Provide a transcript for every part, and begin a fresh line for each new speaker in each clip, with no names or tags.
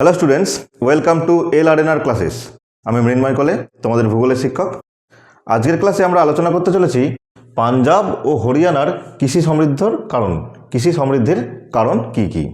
Hello students welcome to L R N R classes আমি মৃন্ময় কলে, তোমাদের ভূগোলের শিক্ষক। আজকের ক্লাসে আমরা আলোচনা করতে চলেছি পাঞ্জাব ও হরিয়ানার কৃষি সমৃদ্ধর কারণ, কৃষি সমৃদ্ধির কারণ কি কি?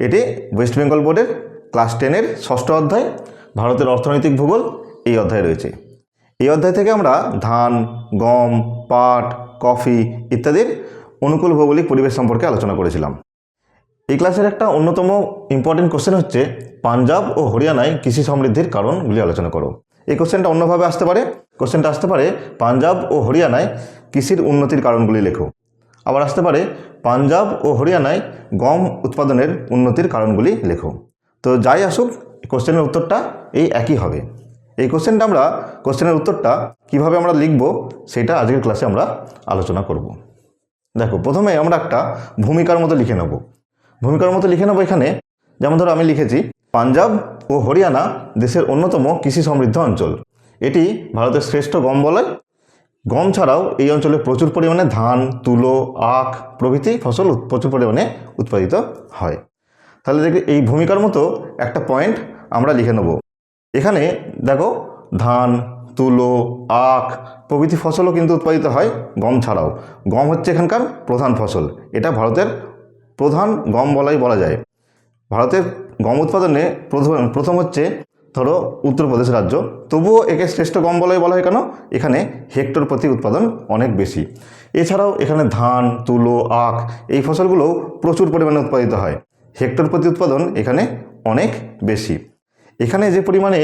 এটি ওয়েস্ট বেঙ্গল বোর্ডের ক্লাস টেনের ষষ্ঠ অধ্যায়, ভারতের অর্থনৈতিক ভূগোল এই অধ্যায় রয়েছে। এই অধ্যায় থেকে আমরা ধান, গম, পাট, কফি ইত্যাদির অনুকূল ভৌগোলিক পরিবেশ সম্পর্কে আলোচনা করেছিলাম। এই ক্লাসের একটা অন্যতম ইম্পর্টেন্ট কোশ্চেন হচ্ছে, পাঞ্জাব ও হরিয়ানায় কৃষি সমৃদ্ধির কারণগুলি আলোচনা করো। এই কোশ্চেনটা অন্যভাবে আসতে পারে। কোশ্চেনটা আসতে পারে, পাঞ্জাব ও হরিয়ানায় কৃষির উন্নতির কারণগুলি লেখো। আবার আসতে পারে, পাঞ্জাব ও হরিয়ানায় গম উৎপাদনের উন্নতির কারণগুলি লেখো। তো যাই আসুক কোশ্চেনের উত্তরটা এই একই হবে। এই কোশ্চেনটা আমরা কোশ্চেনের উত্তরটা কীভাবে আমরা লিখব, সেটা আজকের ক্লাসে আমরা আলোচনা করব। দেখো, প্রথমে আমরা একটা ভূমিকার মতো লিখে নেব। ভূমিকার মতো লিখে নেব এখানে। যেমন ধরো আমি লিখেছি, পাঞ্জাব ও হরিয়ানা দেশের অন্যতম কৃষি সমৃদ্ধ অঞ্চল। এটি ভারতের শ্রেষ্ঠ গম বলয়। গম ছাড়াও এই অঞ্চলে প্রচুর পরিমাণে ধান, তুলো, আখ প্রভৃতি ফসল প্রচুর পরিমাণে উৎপাদিত হয়। তাহলে দেখি এই ভূমিকার মতো একটা পয়েন্ট আমরা লিখে নেব। এখানে দেখো, ধান, তুলো, আখ প্রভৃতি ফসলও কিন্তু উৎপাদিত হয় গম ছাড়াও। গম হচ্ছে এখানকার প্রধান ফসল। এটা ভারতের প্রধান গম বলাই বলা যায়। ভারতের গম উৎপাদনে প্রথম প্রথম হচ্ছে ধরো উত্তরপ্রদেশ রাজ্য। তবুও একে শ্রেষ্ঠ গম বলাই বলা হয় কেন? এখানে হেক্টর প্রতি উৎপাদন অনেক বেশি। এছাড়াও এখানে ধান, তুলো, আখ এই ফসলগুলোও প্রচুর পরিমাণে উৎপাদিত হয়। হেক্টর প্রতি উৎপাদন এখানে অনেক বেশি। এখানে যে পরিমাণে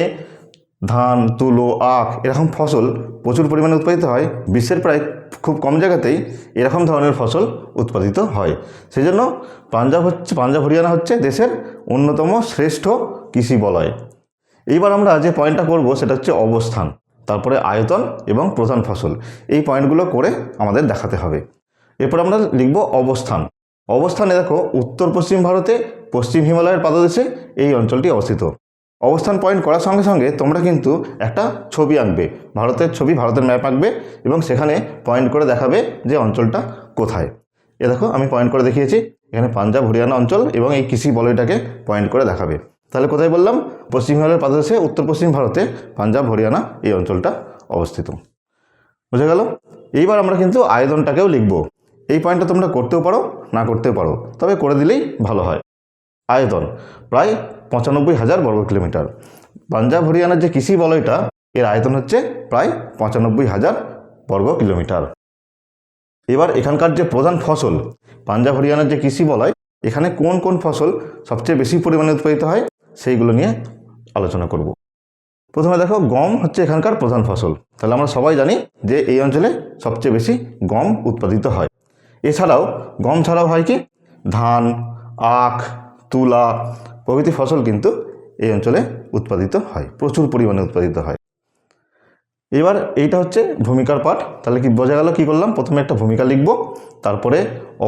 ধান, তুলো, আখ এরকম ফসল প্রচুর পরিমাণে উৎপাদিত হয়। বিশ্বের প্রায় খুব কম জায়গাতেই এরকম ধরনের ফসল উৎপাদিত হয়। সেই জন্য পাঞ্জাব হচ্ছে, পাঞ্জাব হরিয়ানা হচ্ছে দেশের অন্যতম শ্রেষ্ঠ কৃষি বলয়। এইবার আমরা যে পয়েন্টটা করব সেটা হচ্ছে অবস্থান, তারপরে আয়তন এবং প্রধান ফসল। এই পয়েন্টগুলো করে আমাদের দেখাতে হবে। এরপর আমরা লিখব অবস্থান। অবস্থানে দেখো উত্তর পশ্চিম ভারতে পশ্চিম হিমালয়ের পাদদেশে এই অঞ্চলটি অবস্থিত। অবস্থান পয়েন্ট করার সঙ্গে সঙ্গে তোমরা কিন্তু একটা ছবি আঁকবে। ভারতের ছবি, ভারতের ম্যাপ আঁকবে এবং সেখানে পয়েন্ট করে দেখাবে যে অঞ্চলটা কোথায়। এ দেখো, আমি পয়েন্ট করে দেখিয়েছি। এখানে পাঞ্জাব, হরিয়ানা অঞ্চল এবং এই কৃষি বলয়টাকে পয়েন্ট করে দেখাবে। তাহলে কোথায় বললাম? পশ্চিম হিমালয়ের পাদদেশে, উত্তর পশ্চিম ভারতে পাঞ্জাব, হরিয়ানা এই অঞ্চলটা অবস্থিত। বুঝে গেল? এইবার আমরা কিন্তু আয়তনটাকেও লিখব। এই পয়েন্টটা তোমরা করতেও পারো, না করতেও পারো। তবে করে দিলেই ভালো হয়। আয়তন। প্রায় পঁচানব্বই হাজার বর্গ কিলোমিটার। পাঞ্জাব হরিয়ানার যে কৃষি বলয়টা এর আয়তন হচ্ছে প্রায় পঁচানব্বই হাজার বর্গ কিলোমিটার। এবার এখানকার যে প্রধান ফসল, পাঞ্জাব, হরিয়ানার যে কৃষি বলয় এখানে কোন কোন ফসল সবচেয়ে বেশি পরিমাণে উৎপাদিত হয়, সেইগুলো নিয়ে আলোচনা করব। প্রথমে দেখো, গম হচ্ছে এখানকার প্রধান ফসল। তাহলে আমরা সবাই জানি যে এই অঞ্চলে সবচেয়ে বেশি গম উৎপাদিত হয়। এছাড়াও গম ছাড়াও হয় কি? ধান, আখ, তুলা প্রভৃতি ফসল কিন্তু এই অঞ্চলে উৎপাদিত হয়, প্রচুর পরিমাণে উৎপাদিত হয়। এবার এইটা হচ্ছে ভূমিকার পাঠ। তাহলে কি বোঝা গেল কি করলাম? প্রথমে একটা ভূমিকা লিখব, তারপরে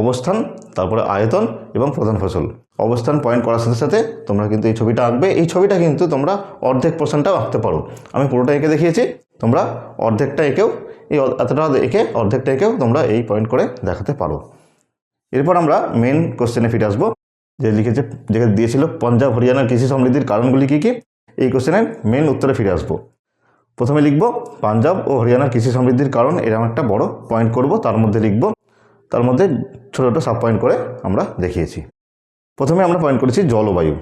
অবস্থান, তারপরে আয়তন এবং প্রধান ফসল। অবস্থান পয়েন্ট করার সাথে সাথে তোমরা কিন্তু এই ছবিটা আঁকবে। এই ছবিটা কিন্তু তোমরা অর্ধেক পোর্শনটাও আঁকতে পারো। আমি পুরোটা এঁকে দেখিয়েছি, তোমরা অর্ধেকটা এঁকেও, এই এতটা এঁকে অর্ধেকটা এঁকেও তোমরা এই পয়েন্ট করে দেখাতে পারো। এরপর আমরা মেন কোশ্চেনে ফিরে আসব। যে লিখেছে যেখানে দিয়েছিল পাঞ্জাব হরিয়ানার কৃষি সমৃদ্ধির কারণগুলি কী কী? এই কোশ্চেনের মেন উত্তরে ফিরে আসব। প্রথমে লিখব, পাঞ্জাব ও হরিয়ানার কৃষি সমৃদ্ধির কারণ এরকম একটা বড় পয়েন্ট করব, তার মধ্যে লিখব, তার মধ্যে ছোটো ছোটো সাব পয়েন্ট করে আমরা দেখিয়েছি। প্রথমে আমরা পয়েন্ট করেছি জলবায়ু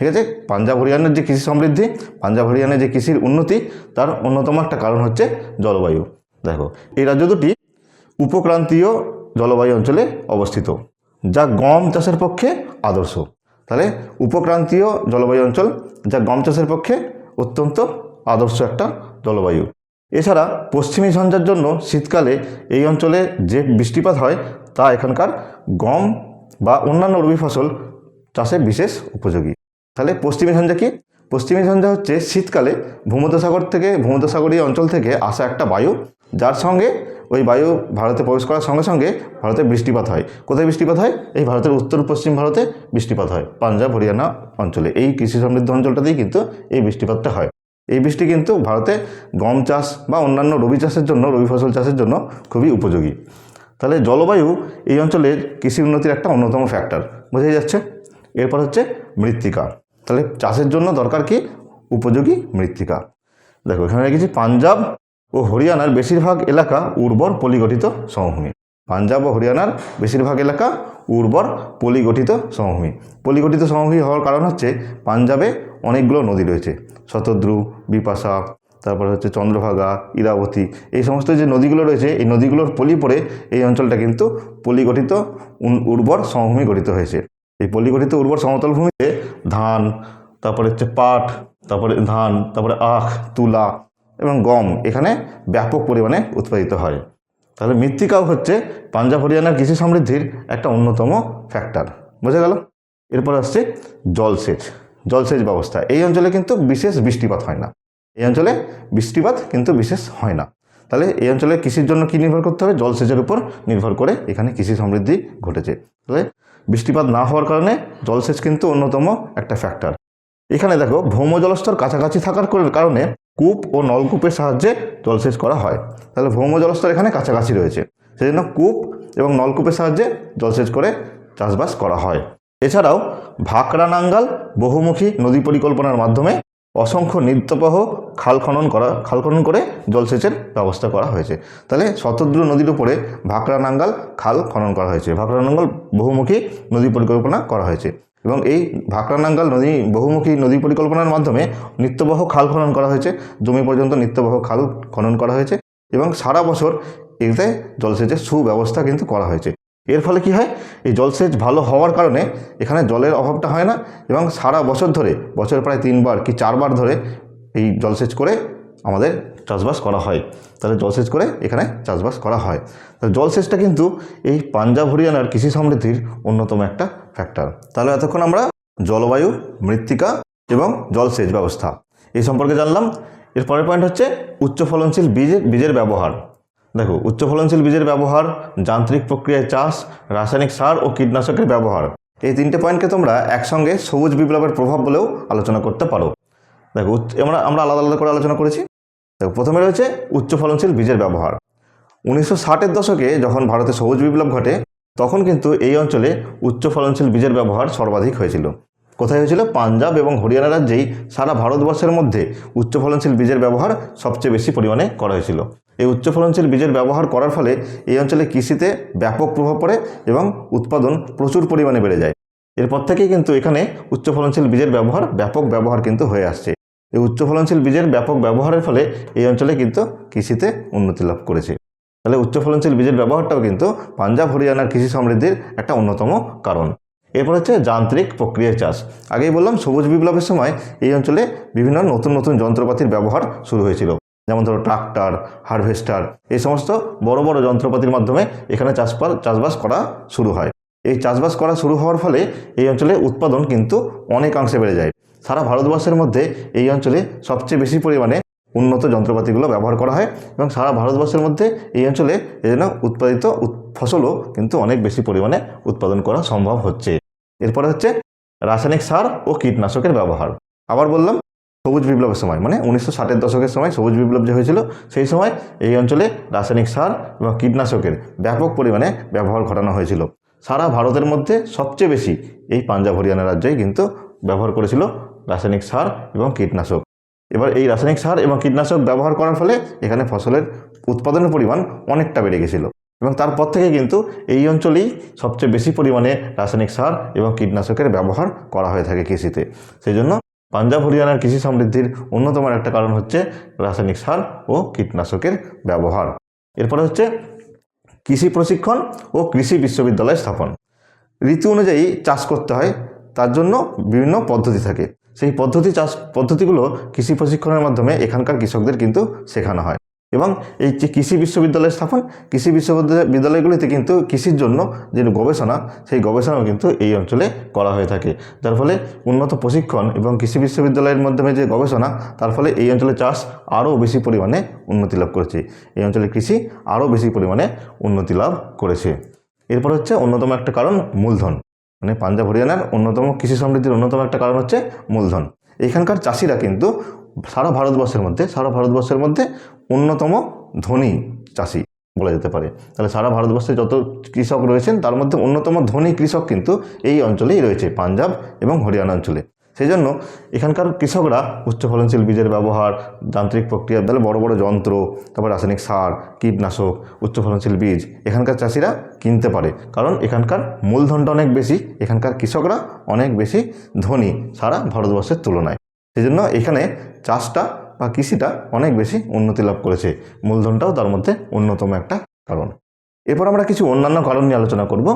ঠিক আছে? পাঞ্জাব, হরিয়ানার যে কৃষি সমৃদ্ধি, পাঞ্জাব, হরিয়ানার যে কৃষির উন্নতি, তার অন্যতম একটা কারণ হচ্ছে জলবায়ু দেখো, এই রাজ্য দুটি উপক্রান্তীয় জলবায়ু অঞ্চলে অবস্থিত। যা গম চাষের পক্ষে আদর্শ। তাহলে উপক্রান্তীয় জলবায়ু অঞ্চল যা গম চাষের পক্ষে অত্যন্ত আদর্শ একটা জলবায়ু। এছাড়া পশ্চিমী ঝঞ্ঝার জন্য শীতকালে এই অঞ্চলে যে বৃষ্টিপাত হয়, তা এখানকার গম বা অন্যান্য রবি ফসল চাষে বিশেষ উপযোগী। তাহলে পশ্চিমী ঝঞ্ঝা কি? পশ্চিমী ঝঞ্ঝা হচ্ছে শীতকালে ভূমধ্যসাগর থেকে ভূমধ্যসাগরীয় অঞ্চল থেকে আসা একটা বায়ু। যার সঙ্গে ওই বায়ু ভারতে প্রবেশ করার সঙ্গে সঙ্গে ভারতে বৃষ্টিপাত হয়। কোথায় বৃষ্টিপাত হয়? এই ভারতের উত্তর পশ্চিম ভারতে বৃষ্টিপাত হয়, পাঞ্জাব, হরিয়ানা অঞ্চলে। এই কৃষি সমৃদ্ধ অঞ্চলটাতেই কিন্তু এই বৃষ্টিপাতটা হয়। এই বৃষ্টি কিন্তু ভারতে গম চাষ বা অন্যান্য রবি চাষের জন্য, রবি ফসল চাষের জন্য খুবই উপযোগী। তাহলে জলবায়ু এই অঞ্চলের কৃষি উন্নতির একটা অন্যতম ফ্যাক্টর বোঝাই যাচ্ছে? এরপর হচ্ছে মৃত্তিকা। তাহলে চাষের জন্য দরকার কি? উপযোগী মৃত্তিকা। দেখো, এখানে রেখেছি পাঞ্জাব ও হরিয়ানার বেশিরভাগ এলাকা উর্বর পলিগঠিত সমভূমি। পাঞ্জাব ও হরিয়ানার বেশিরভাগ এলাকা উর্বর পলিগঠিত সমভূমি। পলিগঠিত সমভূমি হওয়ার কারণ হচ্ছে পাঞ্জাবে অনেকগুলো নদী রয়েছে। শতদ্রু, বিপাশা, তারপরে হচ্ছে চন্দ্রভাগা, ইরাবতী এই সমস্ত যে নদীগুলো রয়েছে, এই নদীগুলোর পলি পড়ে এই অঞ্চলটা কিন্তু পলিগঠিত উর্বর সমভূমি গঠিত হয়েছে। এই পলিগঠিত উর্বর সমতল ভূমিতে ধান, তারপরে হচ্ছে পাট, তারপরে ধান, তারপরে আখ, তুলা এবং গম এখানে ব্যাপক পরিমাণে উৎপাদিত হয়। তাহলে মৃত্তিকাও হচ্ছে পাঞ্জাব হরিয়ানার কৃষি সমৃদ্ধির একটা অন্যতম ফ্যাক্টর বোঝা গেল? এরপর আসছে জলসেচ। জলসেচ ব্যবস্থা। এই অঞ্চলে কিন্তু বিশেষ বৃষ্টিপাত হয় না। এই অঞ্চলে বৃষ্টিপাত কিন্তু বিশেষ হয় না। তাহলে এই অঞ্চলে কৃষির জন্য কী নির্ভর করতে হবে? জলসেচের উপর নির্ভর করে এখানে কৃষি সমৃদ্ধি ঘটেছে। তাহলে বৃষ্টিপাত না হওয়ার কারণে জলসেচ কিন্তু অন্যতম একটা ফ্যাক্টর এখানে দেখো ভৌম জলস্তর কাছাকাছি থাকার কারণে কূপ ও নলকূপের সাহায্যে জলসেচ করা হয়। তাহলে ভৌম জলস্তর এখানে কাছাকাছি রয়েছে। সেই জন্য কূপ এবং নলকূপের সাহায্যে জলসেচ করে চাষবাস করা হয়। এছাড়াও ভাকরা নাঙ্গাল বহুমুখী নদী পরিকল্পনার মাধ্যমে অসংখ্য নিত্যপ্রবাহ খাল খনন করা, খাল খনন করে জলসেচের ব্যবস্থা করা হয়েছে। তাহলে শতদ্রু নদীর উপরে ভাকরা নাঙ্গাল খাল খনন করা হয়েছে। ভাকরা নাঙ্গাল বহুমুখী নদী পরিকল্পনা করা হয়েছে। এবং এই ভাকরা নাঙ্গাল নদী বহুমুখী নদী পরিকল্পনার মাধ্যমে নিত্যবহ খাল খনন করা হয়েছে। জমি পর্যন্ত নিত্যবহ খাল খনন করা হয়েছে এবং সারা বছর এতে জলসেচের সুব্যবস্থা কিন্তু করা হয়েছে। এর ফলে কি হয়? এই জলসেচ ভালো হওয়ার কারণে এখানে জলের অভাবটা হয় না এবং সারা বছর ধরে, বছর প্রায় তিনবার কি চারবার ধরে এই জলসেচ করে আমাদের চাষবাস করা হয়। তাহলে জলসেচ করে এখানে চাষবাস করা হয়। তাহলে জলসেচটা কিন্তু এই পাঞ্জাব হরিয়ানার কৃষি সমৃদ্ধির অন্যতম একটা ফ্যাক্টর তাহলে এতক্ষণ আমরা জলবায়ু, মৃত্তিকা এবং জলসেচ ব্যবস্থা এই সম্পর্কে জানলাম। এর পরের পয়েন্ট হচ্ছে উচ্চ ফলনশীল বীজের বীজের ব্যবহার। দেখো, উচ্চ ফলনশীল বীজের ব্যবহার, যান্ত্রিক প্রক্রিয়ায় চাষ, রাসায়নিক সার ও কীটনাশকের ব্যবহার। এই তিনটে পয়েন্টকে তোমরা একসঙ্গে সবুজ বিপ্লবের প্রভাব বলেও আলোচনা করতে পারো। দেখো আমরা আমরা আলাদা আলাদা করে আলোচনা করেছি। প্রথমে রয়েছে উচ্চ ফলনশীল বীজের ব্যবহার। উনিশশো ষাটের দশকে যখন ভারতে সবুজ বিপ্লব ঘটে, তখন কিন্তু এই অঞ্চলে উচ্চ ফলনশীল বীজের ব্যবহার সর্বাধিক হয়েছিল। কোথায় হয়েছিল? পাঞ্জাব এবং হরিয়ানা রাজ্যেই সারা ভারতবর্ষের মধ্যে উচ্চ ফলনশীল বীজের ব্যবহার সবচেয়ে বেশি পরিমাণে করা হয়েছিল। এই উচ্চ ফলনশীল বীজের ব্যবহার করার ফলে এই অঞ্চলে কৃষিতে ব্যাপক প্রভাব পড়ে এবং উৎপাদন প্রচুর পরিমাণে বেড়ে যায়। এরপর থেকেই কিন্তু এখানে উচ্চ ফলনশীল বীজের ব্যবহার, ব্যাপক ব্যবহার কিন্তু হয়ে আসছে। এই উচ্চ ফলনশীল বীজের ব্যাপক ব্যবহারের ফলে এই অঞ্চলে কিন্তু কৃষিতে উন্নতি লাভ করেছে। তাহলে উচ্চ ফলনশীল বীজের ব্যবহারটাও কিন্তু পাঞ্জাব হরিয়ানার কৃষি সমৃদ্ধির একটা অন্যতম কারণ। এরপর হচ্ছে যান্ত্রিক প্রক্রিয়ায় চাষ। আগেই বললাম, সবুজ বিপ্লবের সময় এই অঞ্চলে বিভিন্ন নতুন নতুন যন্ত্রপাতির ব্যবহার শুরু হয়েছিল। যেমন ধরো ট্রাক্টর, হারভেস্টার, এই সমস্ত বড় বড় যন্ত্রপাতির মাধ্যমে এখানে চাষবাস চাষবাস করা শুরু হয়। এই চাষবাস করা শুরু হওয়ার ফলে এই অঞ্চলে উৎপাদন কিন্তু অনেকাংশে বেড়ে যায়। সারা ভারতবর্ষের মধ্যে এই অঞ্চলে সবচেয়ে বেশি পরিমাণে উন্নত যন্ত্রপাতিগুলো ব্যবহার করা হয় এবং সারা ভারতবর্ষের মধ্যে এই অঞ্চলে এজন্য উৎপাদিত ফসলও কিন্তু অনেক বেশি পরিমাণে উৎপাদন করা সম্ভব হচ্ছে। এরপরে হচ্ছে রাসায়নিক সার ও কীটনাশকের ব্যবহার। আবার বললাম, সবুজ বিপ্লবের সময় মানে উনিশশো ষাটের দশকের সময় সবুজ বিপ্লব যে হয়েছিল, সেই সময় এই অঞ্চলে রাসায়নিক সার এবং কীটনাশকের ব্যাপক পরিমাণে ব্যবহার ঘটানো হয়েছিল। সারা ভারতের মধ্যে সবচেয়ে বেশি এই পাঞ্জাব, হরিয়ানা রাজ্যই কিন্তু ব্যবহার করেছিল রাসায়নিক সার এবং কীটনাশক। এবার এই রাসায়নিক সার এবং কীটনাশক ব্যবহার করার ফলে এখানে ফসলের উৎপাদনের পরিমাণ অনেকটা বেড়ে গেছিল এবং তারপর থেকে কিন্তু এই অঞ্চলেই সবচেয়ে বেশি পরিমাণে রাসায়নিক সার এবং কীটনাশকের ব্যবহার করা হয়ে থাকে কৃষিতে। সেই জন্য পাঞ্জাব হরিয়ানার কৃষি সমৃদ্ধির অন্যতম একটা কারণ হচ্ছে রাসায়নিক সার ও কীটনাশকের ব্যবহার। এরপরে হচ্ছে কৃষি প্রশিক্ষণ ও কৃষি বিশ্ববিদ্যালয় স্থাপন। ঋতু অনুযায়ী চাষ করতে হয়, তার জন্য বিভিন্ন পদ্ধতি থাকে। সেই পদ্ধতি চাষ, পদ্ধতিগুলো কৃষি প্রশিক্ষণের মাধ্যমে এখানকার কৃষকদের কিন্তু শেখানো হয়। এবং এই যে কৃষি বিশ্ববিদ্যালয় স্থাপন, কৃষি বিশ্ববিদ্যালয় বিদ্যালয়গুলিতে কিন্তু কৃষির জন্য যে গবেষণা, সেই গবেষণাও কিন্তু এই অঞ্চলে করা হয়ে থাকে। যার ফলে উন্নত প্রশিক্ষণ এবং কৃষি বিশ্ববিদ্যালয়ের মাধ্যমে যে গবেষণা, তার ফলে এই অঞ্চলে চাষ আরও বেশি পরিমাণে উন্নতি লাভ করেছে। এই অঞ্চলে কৃষি আরও বেশি পরিমাণে উন্নতি লাভ করেছে। এরপর হচ্ছে অন্যতম একটা কারণ, মূলধন। মানে পাঞ্জাব হরিয়ানার অন্যতম কৃষি সমৃদ্ধির অন্যতম একটা কারণ হচ্ছে মূলধন। এখানকার চাষিরা কিন্তু সারা ভারতবর্ষের মধ্যে, সারা ভারতবর্ষের মধ্যে অন্যতম ধনী চাষি বলা যেতে পারে। তাহলে সারা ভারতবর্ষে যত কৃষক রয়েছেন, তার মধ্যে অন্যতম ধনী কৃষক কিন্তু এই অঞ্চলেই রয়েছে, পাঞ্জাব এবং হরিয়ানা অঞ্চলে। সেই জন্য এখানকার কৃষকরা উচ্চ ফলনশীল বীজের ব্যবহার, যান্ত্রিক প্রক্রিয়া, তাহলে বড় বড় যন্ত্র, তারপর রাসায়নিক সার, কীটনাশক, উচ্চ ফলনশীল বীজ এখানকার চাষিরা কিনতে পারে। কারণ এখানকার মূলধনটা অনেক বেশি, এখানকার কৃষকরা অনেক বেশি ধনী সারা ভারতবর্ষের তুলনায়। সেই জন্য এখানে চাষটা বা কৃষিটা অনেক বেশি উন্নতি লাভ করেছে। মূলধনটাও তার মধ্যে অন্যতম একটা কারণ। এরপর আমরা কিছু অন্যান্য কারণ নিয়ে আলোচনা করব।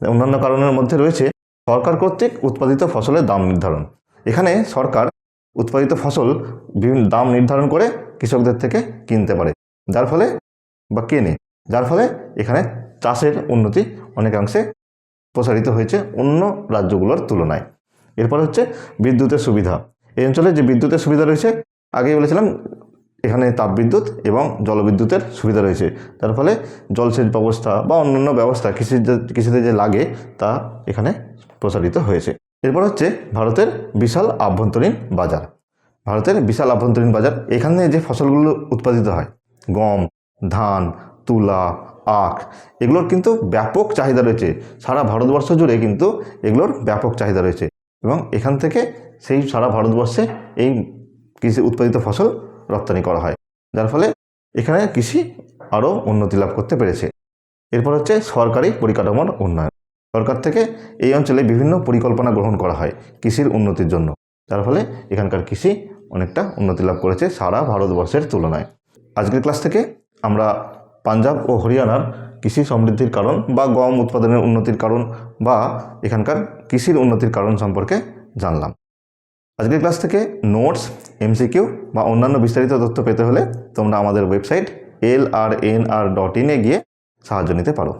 অন্যান্য কারণের মধ্যে রয়েছে সরকার কর্তৃক উৎপাদিত ফসলের দাম নির্ধারণ। এখানে সরকার উৎপাদিত ফসল বিভিন্ন দাম নির্ধারণ করে কৃষকদের থেকে কিনতে পারে। যার ফলে বা কেনে। যার ফলে এখানে চাষের উন্নতি অনেকাংশে প্রসারিত হয়েছে অন্য রাজ্যগুলোর তুলনায়। এরপর হচ্ছে বিদ্যুতের সুবিধা। এই অঞ্চলে যে বিদ্যুতের সুবিধা রয়েছে, আগেই বলেছিলাম, এখানে তাপবিদ্যুৎ এবং জলবিদ্যুতের সুবিধা রয়েছে। তার ফলে জলসেচ ব্যবস্থা বা অন্যান্য ব্যবস্থা কৃষি কৃষিতে যে লাগে তা এখানে প্রসারিত হয়েছে। এরপর হচ্ছে ভারতের বিশাল আভ্যন্তরীণ বাজার। ভারতের বিশাল আভ্যন্তরীণ বাজার, এখানে যে ফসলগুলো উৎপাদিত হয়, গম, ধান, তুলা, আখ, এগুলোর কিন্তু ব্যাপক চাহিদা রয়েছে। সারা ভারতবর্ষ জুড়ে কিন্তু এগুলোর ব্যাপক চাহিদা রয়েছে এবং এখান থেকে সেই সারা ভারতবর্ষে এই কৃষি উৎপাদিত ফসল রপ্তানি করা হয়। যার ফলে এখানে কৃষি আরও উন্নতি লাভ করতে পেরেছে। এরপর হচ্ছে সরকারি পরিকাঠামোর উন্নয়ন। সরকার থেকে এই অঞ্চলে বিভিন্ন পরিকল্পনা গ্রহণ করা হয় কৃষির উন্নতির জন্য। যার ফলে এখানকার কৃষি অনেকটা উন্নতি লাভ করেছে সারা ভারতবর্ষের তুলনায়। আজকের ক্লাস থেকে আমরা পাঞ্জাব ও হরিয়ানার কৃষি সমৃদ্ধির কারণ বা গম উৎপাদনের উন্নতির কারণ বা এখানকার কৃষির উন্নতির কারণ সম্পর্কে জানলাম। আজকের ক্লাস থেকে নোটস, এমসিকিউ বা অন্যান্য বিস্তারিত তথ্য পেতে হলে তোমরা আমাদের website L R N R dot ইনে গিয়ে সাহায্য নিতে পারো।